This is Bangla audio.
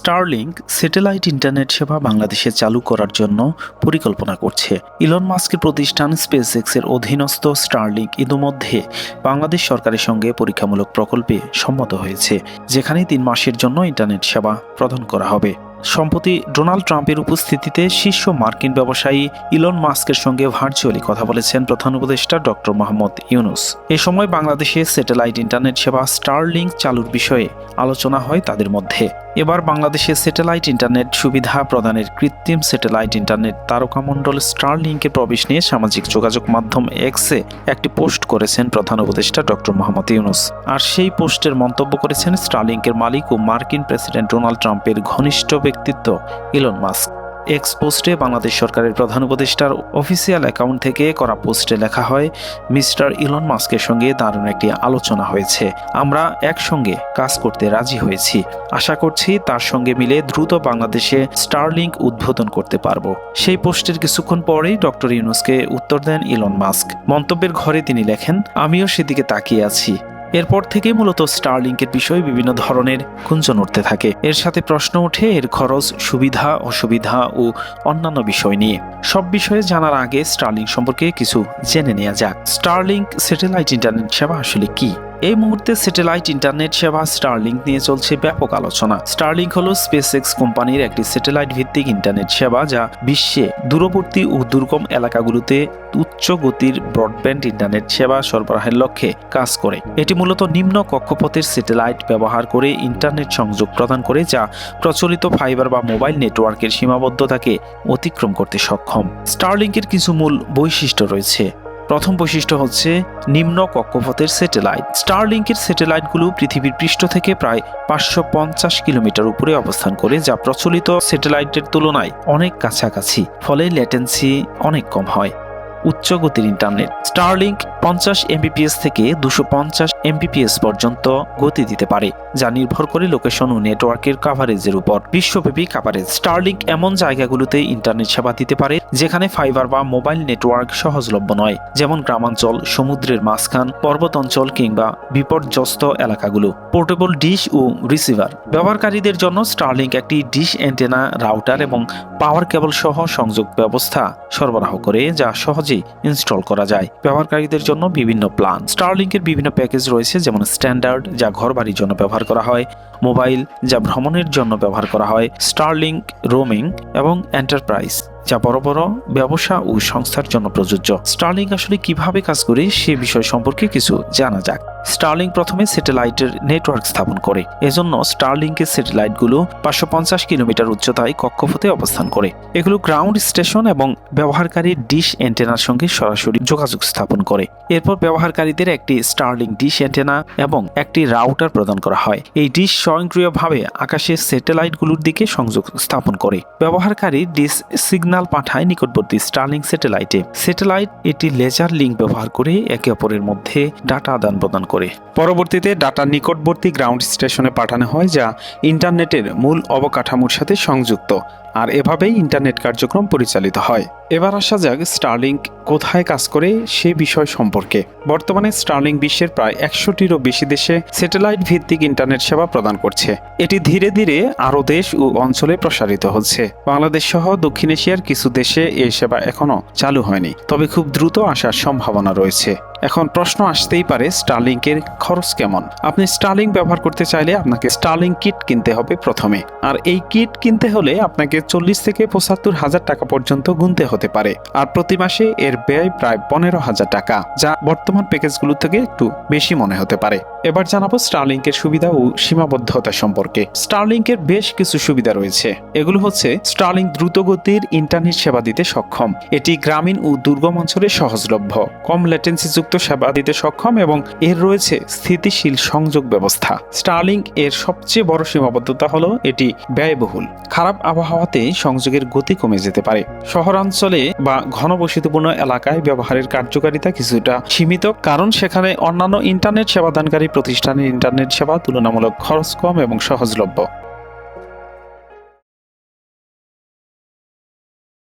স্টারলিংক স্যাটেলাইট ইন্টারনেট সেবা বাংলাদেশে চালু করার জন্য পরিকল্পনা করছে। ইলন মাস্কের প্রতিষ্ঠান স্পেস এক্সের অধীনস্থ স্টারলিংক ইতিমধ্যে বাংলাদেশ সরকারের সঙ্গে পরীক্ষামূলক প্রকল্পে সম্মত হয়েছে যেখানে তিন মাসের জন্য ইন্টারনেট সেবা প্রদান করা হবে। সম্প্রতি ডোনাল্ড ট্রাম্পের উপস্থিতিতে শীর্ষ মার্কিন ব্যবসায়ী ইলন মাস্কের সঙ্গে ভার্চুয়ালি কথা বলেছেন প্রধান উপদেষ্টা ডক্টর মোহাম্মদ ইউনুস। এ সময় বাংলাদেশে স্যাটেলাইট ইন্টারনেট সেবা স্টারলিংক চালুর বিষয়ে আলোচনা হয় তাদের মধ্যে। এবার বাংলাদেশে স্যাটেলাইট ইন্টারনেট সুবিধা প্রদানের কৃত্রিম স্যাটেলাইট ইন্টারনেট তারকামণ্ডল স্টারলিংকের প্রবেশ নিয়ে সামাজিক যোগাযোগ মাধ্যম এক্সে একটি পোস্ট করেছেন প্রধান উপদেষ্টা ডক্টর মোহাম্মদ ইউনুস। আর সেই পোস্টের মন্তব্য করেছেন স্টারলিংকের মালিক ও মার্কিন প্রেসিডেন্ট ডোনাল্ড ট্রাম্পের ঘনিষ্ঠ ব্যক্তিত্ব ইলন মাস্ক। এক্স পোস্টে বাংলাদেশ সরকারের প্রধান উপদেষ্টার অফিসিয়াল অ্যাকাউন্ট থেকে করা পোস্টে লেখা হয়, মিস্টার ইলন মাস্কের সঙ্গে দারুণ একটি আলোচনা হয়েছে। আমরা একসঙ্গে কাজ করতে রাজি হয়েছি। আশা করছি তার সঙ্গে মিলে দ্রুত বাংলাদেশে স্টারলিংক উদ্বোধন করতে পারব। সেই পোস্টের কিছুক্ষণ পরেই ডক্টর ইউনুসকে উত্তর দেন ইলন মাস্ক। মন্তব্যের ঘরে তিনি লেখেন, আমিও সেদিকে তাকিয়ে আছি। এরপর থেকে মূলত স্টারলিংকের বিষয়ে বিভিন্ন ধরনের গুঞ্জন উঠতে থাকে। এর সাথে প্রশ্ন ওঠে এর খরচ, সুবিধা, অসুবিধা ও অন্যান্য বিষয় নিয়ে। সব বিষয়ে জানার আগে স্টারলিং সম্পর্কে কিছু জেনে নেওয়া যাক। স্টারলিংক স্যাটেলাইট ইন্টারনেট সেবা আসলে কি? এই মুহূর্তে স্যাটেলাইট ইন্টারনেট সেবা স্টারলিংক নিয়ে চলছে ব্যাপক আলোচনা। স্টারলিংক হল স্পেস এক্স কোম্পানির একটি স্যাটেলাইট ভিত্তিক ইন্টারনেট সেবা যা বিশ্বে দূরবর্তী ও দুর্গম এলাকাগুলোতে উচ্চ গতির ব্রডব্যান্ড ইন্টারনেট সেবা সরবরাহের লক্ষ্যে কাজ করে। এটি মূলত নিম্ন কক্ষপথের স্যাটেলাইট ব্যবহার করে ইন্টারনেট সংযোগ প্রদান করে যা প্রচলিত ফাইবার বা মোবাইল নেটওয়ার্কের সীমাবদ্ধতাকে অতিক্রম করতে সক্ষম। স্টারলিংকের কিছু মূল বৈশিষ্ট্য রয়েছে। প্রথম বৈশিষ্ট্য হচ্ছে নিম্ন কক্ষপথের স্যাটেলাইট। স্টারলিংকের স্যাটেলাইটগুলো পৃথিবীর পৃষ্ঠ থেকে প্রায় পাঁচশো পঞ্চাশ কিলোমিটার উপরে অবস্থান করে, যা প্রচলিত স্যাটেলাইটের তুলনায় অনেক কাছাকাছি, ফলে ল্যাটেন্সি অনেক কম হয়। উচ্চ গতির ইন্টারনেট। স্টারলিংক পঞ্চাশ এমবিপিএস থেকে দুশো পঞ্চাশ এমবিপিএস পর্যন্ত গতি দিতে পারে, যা নির্ভর করে লোকেশন ও নেটওয়ার্কের কাভারেজের উপর। বিশ্বব্যাপী কাভারেজ স্টারলিংক এমন জায়গাগুলোতে ইন্টারনেট সেবা দিতে পারে, যেখানে ফাইবার বা মোবাইল নেটওয়ার্ক সহজলভ্য নয়, যেমন গ্রামাঞ্চল, সমুদ্রের মাঝখান পর্বত অঞ্চল কিংবা বিপর্যস্ত এলাকাগুলো। পোর্টেবল ডিশ ও রিসিভার ব্যবহারকারীদের জন্য স্টারলিংক একটি ডিশ অ্যান্টেনা রাউটার এবং পাওয়ার কেবল সহ সংযোগ ব্যবস্থা সরবরাহ করে, যা সহজেই ইনস্টল করা যায়। ব্যবহারকারীদের জন্য বিভিন্ন প্ল্যান স্টারলিংকের বিভিন্ন প্যাকেজ রয়েছে, যেমন স্ট্যান্ডার্ড যা ঘর বাড়ির জন্য ব্যবহার করা হয় মোবাইল যা ভ্রমণের জন্য ব্যবহার করা হয় স্টারলিংক রোমিং এবং এন্টারপ্রাইজ যা বড় বড় ব্যবসা ও সংস্থার জন্য প্রযোজ্য। স্টার্লিং আসলে কীভাবে কাজ করে সে বিষয় সম্পর্কে কিছু জানা যাক। স্টার্লিং প্রথমে স্যাটেলাইটের নেটওয়ার্ক স্থাপন করে। এজন্য স্টারলিংকের স্যাটেলাইটগুলো পাঁচশো পঞ্চাশ কিলোমিটার উচ্চতায় কক্ষপথে অবস্থান করে। এগুলো গ্রাউন্ড স্টেশন এবং ব্যবহারকারীর ডিশ অ্যান্টেনার সঙ্গে সরাসরি যোগাযোগ স্থাপন করে। এরপর ব্যবহারকারীদের একটি স্টারলিং ডিশ অ্যান্টেনা এবং একটি রাউটার প্রদান করা হয়। এই ডিশ স্বয়ংক্রিয়ভাবে আকাশের স্যাটেলাইটগুলোর দিকে সংযোগ স্থাপন করে। ব্যবহারকারী ডিশ সিগন্যাল পাঠায় নিকটবর্তী স্টারলিং স্যাটেলাইটে। স্যাটেলাইট এটি লেজার লিঙ্ক ব্যবহার করে একে অপরের মধ্যে ডাটা আদান প্রদান করে। পরবর্তীতে ডাটা নিকটবর্তী গ্রাউন্ড স্টেশনে পাঠানো হয় যা ইন্টারনেটের মূল অবকাঠামোর সাথে সংযুক্ত। আর এভাবেই ইন্টারনেট কার্যক্রম পরিচালিত হয়। এবার আসা যাক স্টারলিংক কোথায় কাজ করে সে বিষয় সম্পর্কে। বর্তমানে স্টারলিংক বিশ্বের প্রায় একশোটিরও বেশি দেশে স্যাটেলাইট ভিত্তিক ইন্টারনেট সেবা প্রদান করছে। এটি ধীরে ধীরে আরও দেশ ও অঞ্চলে প্রসারিত হচ্ছে। বাংলাদেশ সহ দক্ষিণ এশিয়ার কিছু দেশে এই সেবা এখনও চালু হয়নি, তবে খুব দ্রুত আসার সম্ভাবনা রয়েছে। এখন প্রশ্ন আসতেই পারে স্টারলিংকের খরচ কেমন? আপনি স্টারলিং ব্যবহার করতে চাইলে আপনাকে স্টারলিং কিট কিনতে হবে প্রথমে। আর এই কিট কিনতে হলে আপনাকে চল্লিশ থেকে পঁচাত্তর হাজার টাকা পর্যন্ত গুনতে হতে পারে। আর প্রতি মাসে এর ব্যয় প্রায় পনেরো হাজার টাকা, যা বর্তমান প্যাকেজগুলো থেকে একটু বেশি মনে হতে পারে। এবার জানাব স্টারলিংকের সুবিধা ও সীমাবদ্ধতা সম্পর্কে। স্টারলিংকের বেশ কিছু সুবিধা রয়েছে। এগুলো হচ্ছে, স্টারলিং দ্রুতগতির ইন্টারনেট সেবা দিতে সক্ষম। এটি গ্রামীণ ও দুর্গম অঞ্চলে সহজলভ্য। কম লেটেন্সি যুক্ত সেবা দিতে সক্ষম এবং এর রয়েছে স্থিতিশীল সংযোগ ব্যবস্থা। স্টারলিং এর সবচেয়ে বড় সীমাবদ্ধতা হলো এটি ব্যয়বহুল। খারাপ আবহাওয়াতে সংযোগের গতি কমে যেতে পারে। শহরাঞ্চলে বা ঘনবসতিপূর্ণ এলাকায় ব্যবহারের কার্যকারিতা কিছুটা সীমিত, কারণ সেখানে অন্যান্য ইন্টারনেট সেবাদানকারী প্রতিষ্ঠানের ইন্টারনেট সেবা তুলনামূলক খরচ কম এবং সহজলভ্য।